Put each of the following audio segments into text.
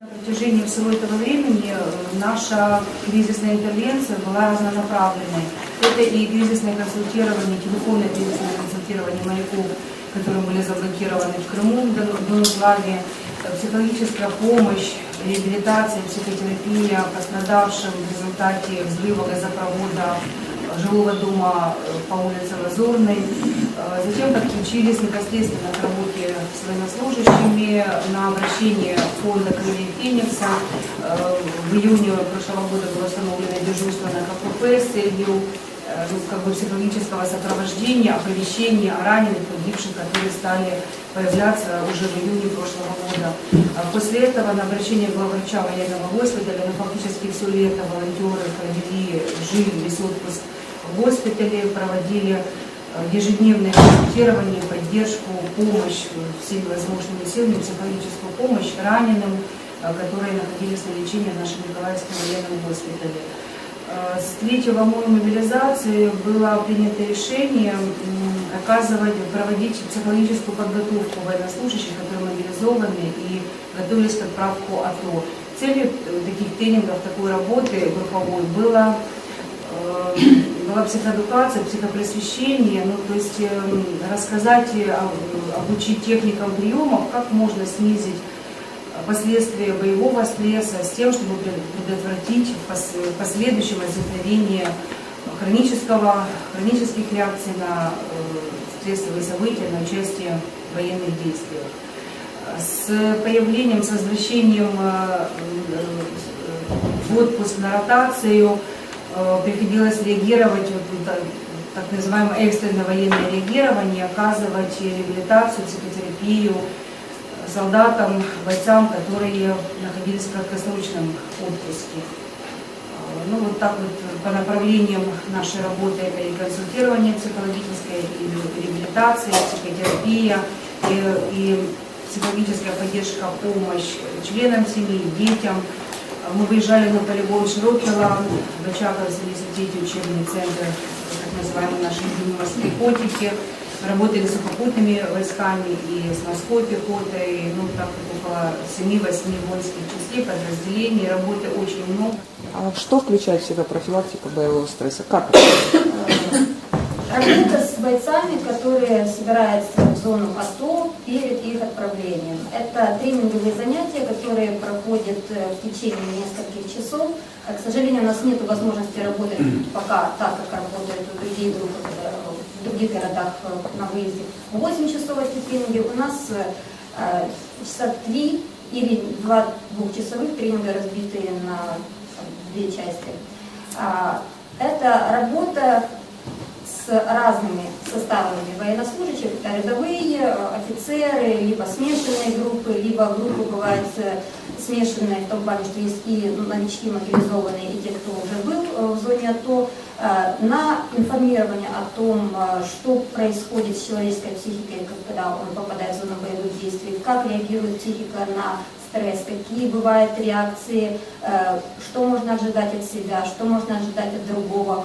На протяжении всего этого времени э, наша кризисная интервенция была разнонаправленной. Это и кризисное консультирование, телефонное кризисное консультирование моряков, которые были заблокированы в Крыму, в Дон- Донуславе, э, психологическая помощь, реабилитация, психотерапия пострадавшим в результате взрыва газопровода жилого дома э, по улице Лазурной. Э, Затем подключились непосредственно к работе с военнослужащими на обращение фонда Крылья Феникса. Э, В июне прошлого года было установлено дежурство на КПП с целью ну, как бы психологического сопровождения, оповещения о раненых, погибших, которые стали появляться уже в июне прошлого года. После этого на обращение главврача военного госпиталя, ну, фактически все лето волонтеры провели, жили весь отпуск госпитале, проводили э, ежедневное консультирование, поддержку, помощь э, всеми возможными силами, психологическую помощь раненым, э, которые находились на лечении в нашем Николаевском военном госпитале. С 3 мая мобилизации было принято решение оказывать, проводить психологическую подготовку военнослужащих, которые мобилизованы и готовились к отправку АТО. Целью таких тренингов, такой работы групповой было была психоэдукация, психопросвещение, ну, то есть эм, рассказать, об- обучить техникам приемов, как можно снизить э, последствия боевого стресса с тем, чтобы пред- предотвратить пос- последующее возникновение хронического, хронических реакций на э, стрессовые события, на участие в военных действиях. С появлением, с возвращением э, э, в отпуск на ротацию э, приходилось реагировать, вот, так называемое экстренное военное реагирование, оказывать реабилитацию, психотерапию солдатам, бойцам, которые находились в краткосрочном отпуске. Э, Ну вот так вот по направлениям нашей работы это и консультирование психологическое, и реабилитация, и психотерапия, и, и психологическая поддержка, помощь членам семьи, детям. Мы выезжали на полигон Широкий Лан, в Очаково, в университете, учебный центр, так называемый наши любимые морские котики. Работали с сухопутными войсками и с морской пехотой, ну так около 7-8 воинских частей, подразделений, работы очень много. А что включает в себя профилактика боевого стресса? Как? Работа с бойцами, которые собираются в зону АТО перед их отправлением. Это тренинговые занятия, которые проходят э, в течение нескольких часов. А, К сожалению, у нас нет возможности работать пока так, как работают у других групп, э, в других городах э, на выезде. 8 часов эти тренинги. У нас часа 3 или 2 двухчасовых тренинга, разбитые на две части. А, Это работа с разными составами военнослужащих, рядовые, э, офицеры, либо смешанные группы, либо группы бывают смешанные в том плане, что есть и новички мобилизованные, и те, кто уже был э, в зоне АТО, э, на информирование о том, э, что происходит с человеческой психикой, когда он попадает в зону боевых действий, как реагирует психика на стресс, какие бывают реакции, что можно ожидать от себя, что можно ожидать от другого,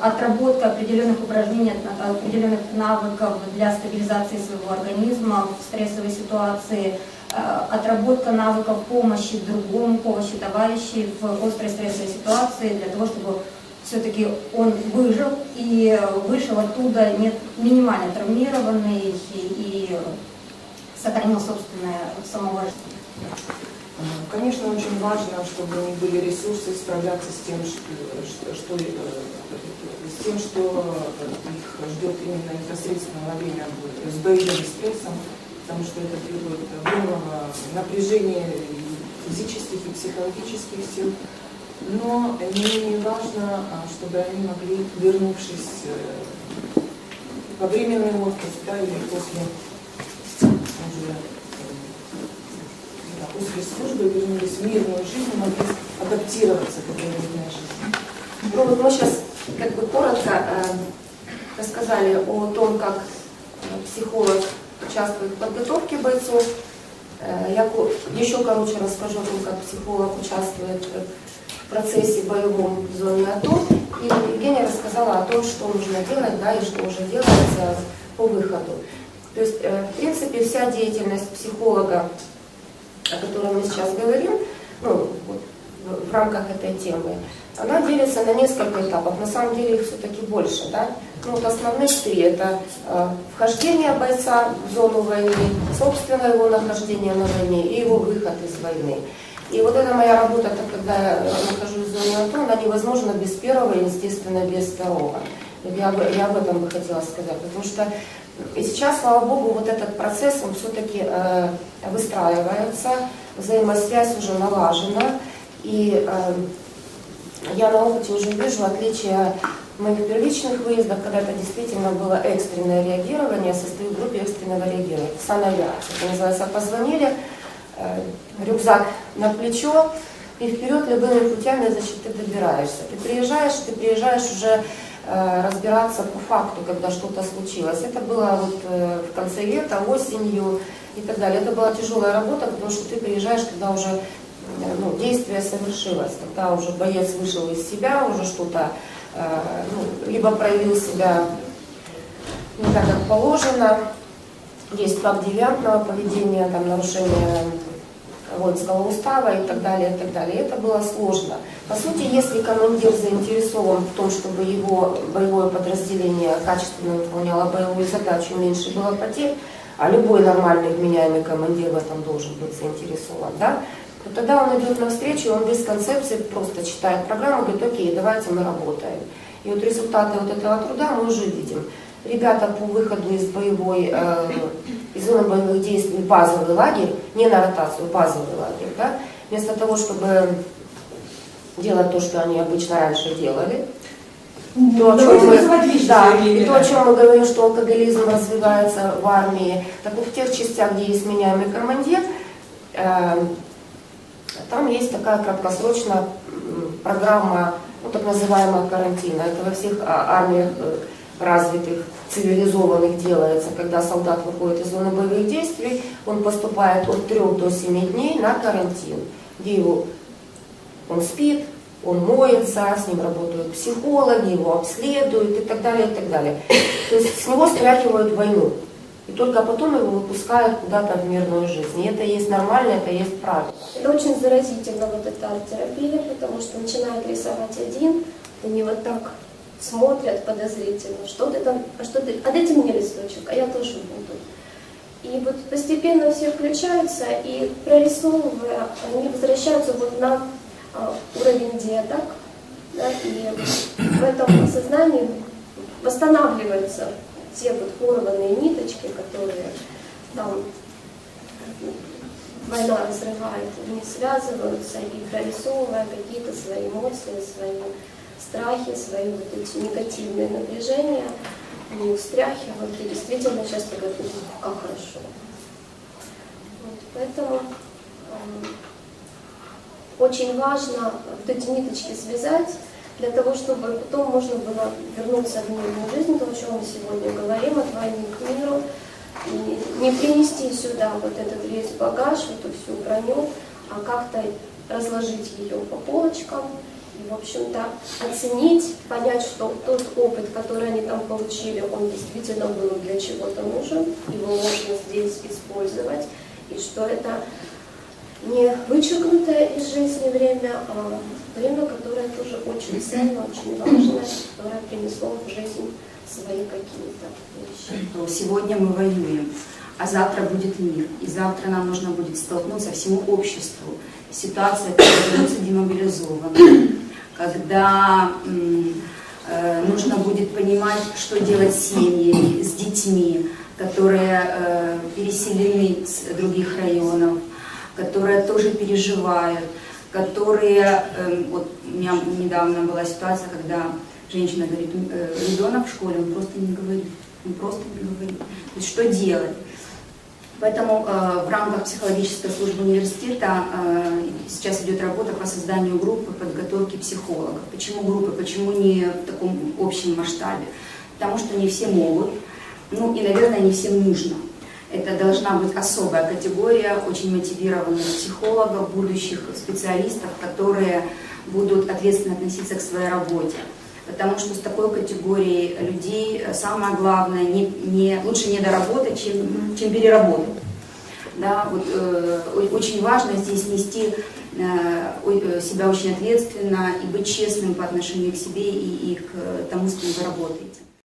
отработка определенных упражнений, определенных навыков для стабилизации своего организма в стрессовой ситуации, отработка навыков помощи другому, помощи товарищей в острой стрессовой ситуации для того, чтобы все-таки он выжил и вышел оттуда не, минимально травмированный и, сохранил собственное самоуважение. Конечно, очень важно, чтобы у них были ресурсы справляться с тем, что, что- э, с тем, что их ждет именно непосредственно во время боя, с стрессом, потому что это требует огромного напряжения физических и психологических сил. Но не важно, а, чтобы они могли, вернувшись э, во временный отпуск, да, или после уже э, после службы вернулись в мирную жизнь, могли адаптироваться к этой мирной жизни. Ну вот мы сейчас как бы коротко э, рассказали о том, как э, психолог участвует в подготовке бойцов. Э, я еще короче расскажу о том, как психолог участвует в процессе боевом в зоне АТО. И Евгения рассказала о том, что нужно делать, да, и что уже делается по выходу. То есть, э, в принципе, вся деятельность психолога о которой мы сейчас говорим, ну, вот, в, рамках этой темы, она делится на несколько этапов. На самом деле их все-таки больше, да? Ну, вот основных три. Это э, вхождение бойца в зону войны, собственно его нахождение на войне и его выход из войны. И вот эта моя работа, так, когда я нахожусь в зоне АТО, она невозможна без первого и, естественно, без второго. Я, я об этом бы хотела сказать, потому что и сейчас, слава богу, вот этот процесс, он все-таки э, выстраивается, взаимосвязь уже налажена, и э, я на опыте уже вижу отличия моих первичных выездов, когда это действительно было экстренное реагирование, я состою в группе экстренного реагирования, санавиация. Это называется, позвонили, э, рюкзак на плечо, и вперед любыми путями, значит, ты добираешься. Ты приезжаешь, ты приезжаешь уже э, разбираться по факту, когда что-то случилось. Это было вот в конце лета, осенью и так далее. Это была тяжелая работа, потому что ты приезжаешь, когда уже ну, действие совершилось, когда уже боец вышел из себя, уже что-то, э, ну, либо проявил себя не так, как положено, есть факт девиантного поведения, там, нарушение воинского устава и так далее, и так далее. Это было сложно. По сути, если командир заинтересован в том, чтобы его боевое подразделение качественно выполняло боевую задачу, меньше было потерь, а любой нормальный вменяемый командир в этом должен быть заинтересован, да, то тогда он идет навстречу, он без концепции просто читает программу, говорит, окей, давайте мы работаем. И вот результаты вот этого труда мы уже видим. Ребята по выходу из боевой, э, из зоны боевых действий базовый лагерь, не на ротацию, базовый лагерь, да, вместо того, чтобы делать то, что они обычно раньше делали, то, о чем мы, да, и то, о чем мы говорим, что алкоголизм развивается в армии, так вот в тех частях, где есть меняемый командир, э, там есть такая краткосрочная программа, ну, так называемая карантина. Это во всех а, армиях э, развитых, цивилизованных делается, когда солдат выходит из зоны боевых действий, он поступает от 3 до 7 дней на карантин, где его он спит, он моется, с ним работают психологи, его обследуют и так далее, и так далее. То есть с него стряхивают войну. И только потом его выпускают куда-то в мирную жизнь. И это есть нормально, это есть правильно. Это очень заразительно, вот эта арт-терапия, потому что начинает рисовать один, на него так смотрят подозрительно, что ты там, а что ты, а дайте мне листочек, а я тоже буду. И вот постепенно все включаются, и прорисовывая, они возвращаются вот на а, уровень деток, да, и в этом сознании восстанавливаются те вот порванные ниточки, которые там война разрывает, они связываются и прорисовывая какие-то свои эмоции, свои страхи, свои вот эти негативные напряжения, они их стряхивают и действительно часто говорят, «Ух, как хорошо. Вот, поэтому эм, очень важно вот эти ниточки связать, для того, чтобы потом можно было вернуться в мирную жизнь, то, о чем мы сегодня говорим, от войны к миру, и не принести сюда вот этот весь багаж, эту всю броню, а как-то разложить ее по полочкам и, в общем-то, оценить, понять, что тот опыт, который они там получили, он действительно был для чего-то нужен, его можно здесь использовать, и что это не вычеркнутое из жизни время, а время, которое тоже очень ценно, очень важное, которое принесло в жизнь свои какие-то вещи. сегодня мы воюем, а завтра будет мир, и завтра нам нужно будет столкнуться всему обществу. Ситуация, когда вернутся демобилизованные, когда э, нужно будет понимать, что делать с семьями, с детьми, которые э, переселены с других районов, которые тоже переживают, которые, э, вот у меня недавно была ситуация, когда женщина говорит, «Э, ребенок в школе, он просто не говорит, он просто не говорит. То есть что делать? Поэтому э, в рамках психологической службы университета э, сейчас идет работа по созданию группы подготовки психологов. Почему группы? Почему не в таком общем масштабе? Потому что не все могут, ну и, наверное, не всем нужно. Это должна быть особая категория очень мотивированных психологов, будущих специалистов, которые будут ответственно относиться к своей работе. Потому что с такой категорией людей э, самое главное, не, не, лучше не доработать, чем, чем переработать. Да, вот, э, очень важно здесь нести э, э, себя очень ответственно и быть честным по отношению к себе и, и к тому, с кем вы работаете.